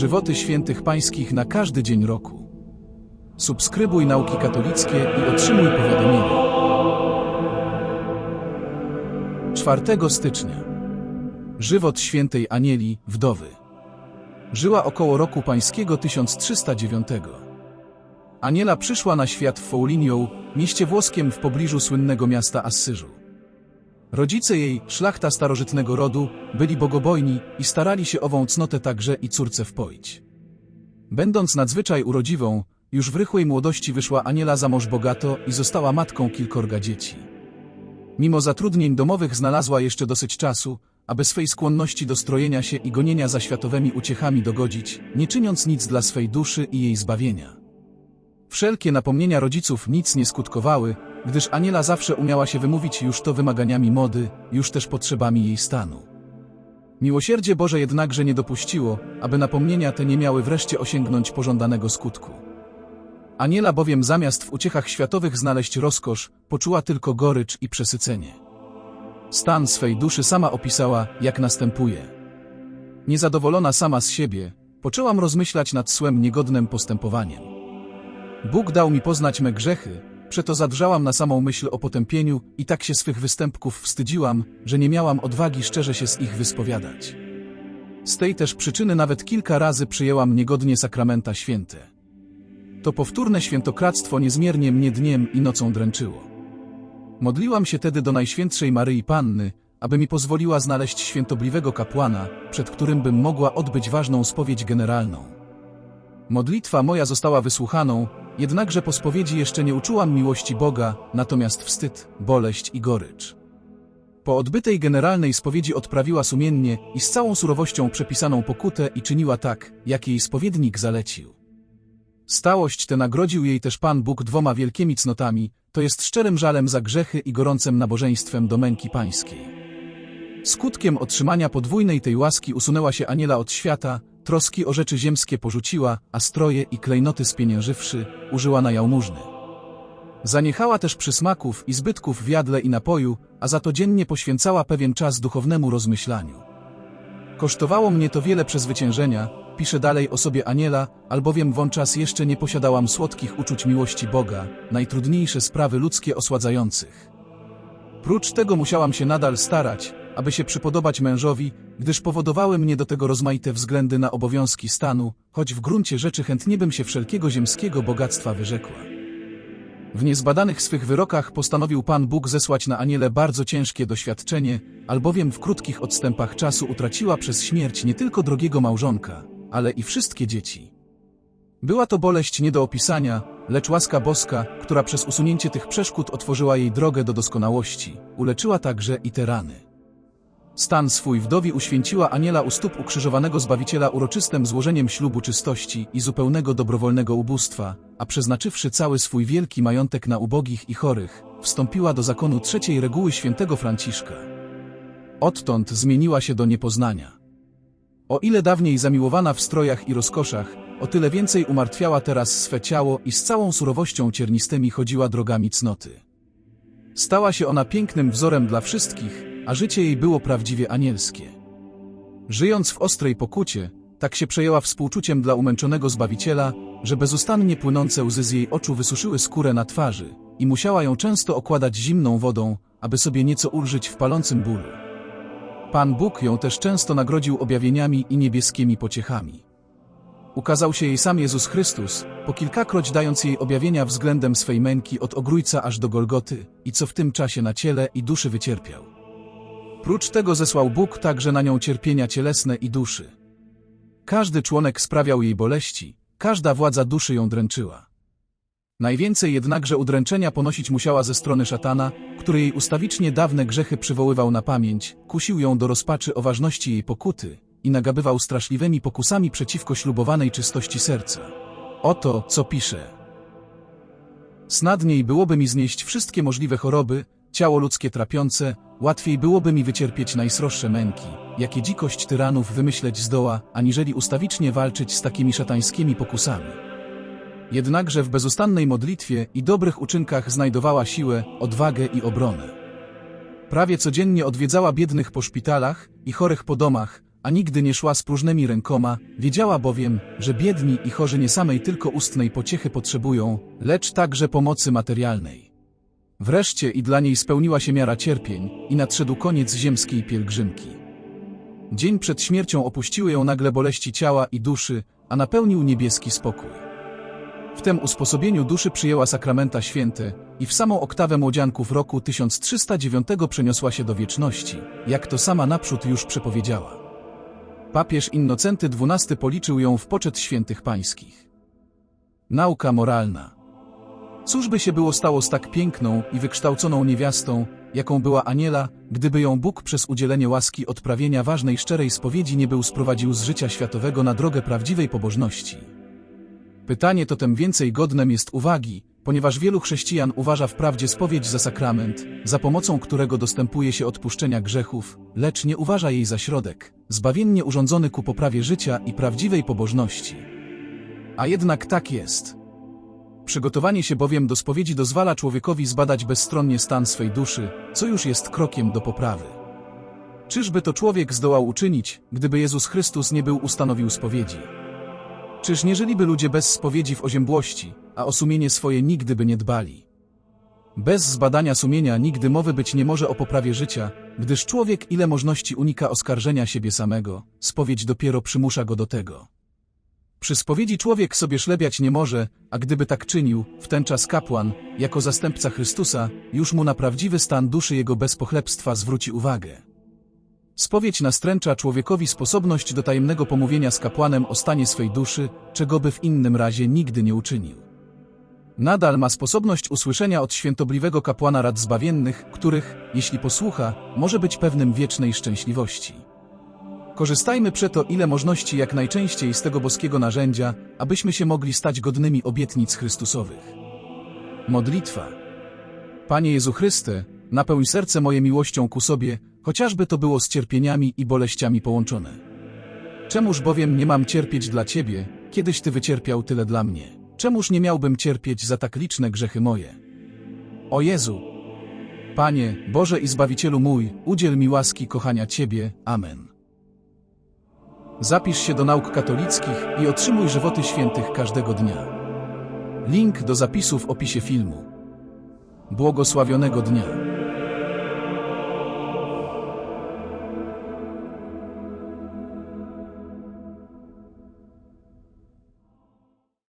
Żywoty świętych pańskich na każdy dzień roku. Subskrybuj nauki katolickie i otrzymuj powiadomienia. 4 stycznia. Żywot świętej Anieli, wdowy. Żyła około roku pańskiego 1309. Aniela przyszła na świat w Foulinią, mieście włoskim w pobliżu słynnego miasta Assyżu. Rodzice jej, szlachta starożytnego rodu, byli bogobojni i starali się ową cnotę także i córce wpoić. Będąc nadzwyczaj urodziwą, już w rychłej młodości wyszła Aniela za mąż bogato i została matką kilkorga dzieci. Mimo zatrudnień domowych znalazła jeszcze dosyć czasu, aby swej skłonności do strojenia się i gonienia za światowymi uciechami dogodzić, nie czyniąc nic dla swej duszy i jej zbawienia. Wszelkie napomnienia rodziców nic nie skutkowały, gdyż Aniela zawsze umiała się wymówić już to wymaganiami mody, już też potrzebami jej stanu. Miłosierdzie Boże jednakże nie dopuściło, aby napomnienia te nie miały wreszcie osiągnąć pożądanego skutku. Aniela bowiem zamiast w uciechach światowych znaleźć rozkosz, poczuła tylko gorycz i przesycenie. Stan swej duszy sama opisała, jak następuje. Niezadowolona sama z siebie, poczęłam rozmyślać nad słem niegodnym postępowaniem. Bóg dał mi poznać me grzechy, przeto zadrżałam na samą myśl o potępieniu i tak się swych występków wstydziłam, że nie miałam odwagi szczerze się z ich wyspowiadać. Z tej też przyczyny nawet kilka razy przyjęłam niegodnie sakramenta święte. To powtórne świętokradztwo niezmiernie mnie dniem i nocą dręczyło. Modliłam się tedy do Najświętszej Maryi Panny, aby mi pozwoliła znaleźć świętobliwego kapłana, przed którym bym mogła odbyć ważną spowiedź generalną. Modlitwa moja została wysłuchaną, jednakże po spowiedzi jeszcze nie uczułam miłości Boga, natomiast wstyd, boleść i gorycz. Po odbytej generalnej spowiedzi odprawiła sumiennie i z całą surowością przepisaną pokutę i czyniła tak, jak jej spowiednik zalecił. Stałość tę nagrodził jej też Pan Bóg dwoma wielkimi cnotami, to jest szczerym żalem za grzechy i gorącym nabożeństwem do męki pańskiej. Skutkiem otrzymania podwójnej tej łaski usunęła się Aniela od świata, troski o rzeczy ziemskie porzuciła, a stroje i klejnoty spieniężywszy, użyła na jałmużny. Zaniechała też przysmaków i zbytków w jadle i napoju, a za to dziennie poświęcała pewien czas duchownemu rozmyślaniu. Kosztowało mnie to wiele przezwyciężenia, pisze dalej o sobie Aniela, albowiem wączas jeszcze nie posiadałam słodkich uczuć miłości Boga, najtrudniejsze sprawy ludzkie osładzających. Prócz tego musiałam się nadal starać, aby się przypodobać mężowi, gdyż powodowały mnie do tego rozmaite względy na obowiązki stanu, choć w gruncie rzeczy chętnie bym się wszelkiego ziemskiego bogactwa wyrzekła. W niezbadanych swych wyrokach postanowił Pan Bóg zesłać na Aniele bardzo ciężkie doświadczenie, albowiem w krótkich odstępach czasu utraciła przez śmierć nie tylko drogiego małżonka, ale i wszystkie dzieci. Była to boleść nie do opisania, lecz łaska boska, która przez usunięcie tych przeszkód otworzyła jej drogę do doskonałości, uleczyła także i te rany. Stan swój wdowi uświęciła Aniela u stóp ukrzyżowanego Zbawiciela uroczystym złożeniem ślubu czystości i zupełnego dobrowolnego ubóstwa, a przeznaczywszy cały swój wielki majątek na ubogich i chorych, wstąpiła do zakonu trzeciej reguły świętego Franciszka. Odtąd zmieniła się do niepoznania. O ile dawniej zamiłowana w strojach i rozkoszach, o tyle więcej umartwiała teraz swe ciało i z całą surowością ciernistymi chodziła drogami cnoty. Stała się ona pięknym wzorem dla wszystkich, a życie jej było prawdziwie anielskie. Żyjąc w ostrej pokucie, tak się przejęła współczuciem dla umęczonego Zbawiciela, że bezustannie płynące łzy z jej oczu wysuszyły skórę na twarzy i musiała ją często okładać zimną wodą, aby sobie nieco ulżyć w palącym bólu. Pan Bóg ją też często nagrodził objawieniami i niebieskimi pociechami. Ukazał się jej sam Jezus Chrystus, po kilkakroć dając jej objawienia względem swej męki od ogrójca aż do Golgoty i co w tym czasie na ciele i duszy wycierpiał. Prócz tego zesłał Bóg także na nią cierpienia cielesne i duszy. Każdy członek sprawiał jej boleści, każda władza duszy ją dręczyła. Najwięcej jednakże udręczenia ponosić musiała ze strony szatana, który jej ustawicznie dawne grzechy przywoływał na pamięć, kusił ją do rozpaczy o ważności jej pokuty i nagabywał straszliwymi pokusami przeciwko ślubowanej czystości serca. Oto, co pisze. Snadniej byłoby mi znieść wszystkie możliwe choroby, ciało ludzkie trapiące, łatwiej byłoby mi wycierpieć najsroższe męki, jakie dzikość tyranów wymyśleć zdoła, aniżeli ustawicznie walczyć z takimi szatańskimi pokusami. Jednakże w bezustannej modlitwie i dobrych uczynkach znajdowała siłę, odwagę i obronę. Prawie codziennie odwiedzała biednych po szpitalach i chorych po domach, a nigdy nie szła z próżnymi rękoma, wiedziała bowiem, że biedni i chorzy nie samej tylko ustnej pociechy potrzebują, lecz także pomocy materialnej. Wreszcie i dla niej spełniła się miara cierpień i nadszedł koniec ziemskiej pielgrzymki. Dzień przed śmiercią opuściły ją nagle boleści ciała i duszy, a napełnił niebieski spokój. W tym usposobieniu duszy przyjęła sakramenta święte i w samą oktawę młodzianków roku 1309 przeniosła się do wieczności, jak to sama naprzód już przepowiedziała. Papież Innocenty XII policzył ją w poczet świętych pańskich. Nauka moralna. Cóż by się było stało z tak piękną i wykształconą niewiastą, jaką była Aniela, gdyby ją Bóg przez udzielenie łaski odprawienia ważnej szczerej spowiedzi nie był sprowadził z życia światowego na drogę prawdziwej pobożności? Pytanie to tym więcej godnem jest uwagi, ponieważ wielu chrześcijan uważa wprawdzie spowiedź za sakrament, za pomocą którego dostępuje się odpuszczenia grzechów, lecz nie uważa jej za środek, zbawiennie urządzony ku poprawie życia i prawdziwej pobożności. A jednak tak jest. Przygotowanie się bowiem do spowiedzi dozwala człowiekowi zbadać bezstronnie stan swej duszy, co już jest krokiem do poprawy. Czyżby to człowiek zdołał uczynić, gdyby Jezus Chrystus nie był ustanowił spowiedzi? Czyż nie żyliby ludzie bez spowiedzi w oziębłości, a o sumienie swoje nigdy by nie dbali? Bez zbadania sumienia nigdy mowy być nie może o poprawie życia, gdyż człowiek ile możności unika oskarżenia siebie samego, spowiedź dopiero przymusza go do tego. Przy spowiedzi człowiek sobie szlebiać nie może, a gdyby tak czynił, w ten czas kapłan, jako zastępca Chrystusa, już mu na prawdziwy stan duszy jego bezpochlebstwa zwróci uwagę. Spowiedź nastręcza człowiekowi sposobność do tajemnego pomówienia z kapłanem o stanie swej duszy, czego by w innym razie nigdy nie uczynił. Nadal ma sposobność usłyszenia od świętobliwego kapłana rad zbawiennych, których, jeśli posłucha, może być pewnym wiecznej szczęśliwości. Korzystajmy przeto ile możności jak najczęściej z tego boskiego narzędzia, abyśmy się mogli stać godnymi obietnic Chrystusowych. Modlitwa. Panie Jezu Chryste, napełń serce moje miłością ku sobie, chociażby to było z cierpieniami i boleściami połączone. Czemuż bowiem nie mam cierpieć dla Ciebie, kiedyś Ty wycierpiał tyle dla mnie? Czemuż nie miałbym cierpieć za tak liczne grzechy moje? O Jezu! Panie, Boże i Zbawicielu mój, udziel mi łaski kochania Ciebie. Amen. Zapisz się do nauk katolickich i otrzymuj żywoty świętych każdego dnia. Link do zapisu w opisie filmu. Błogosławionego dnia.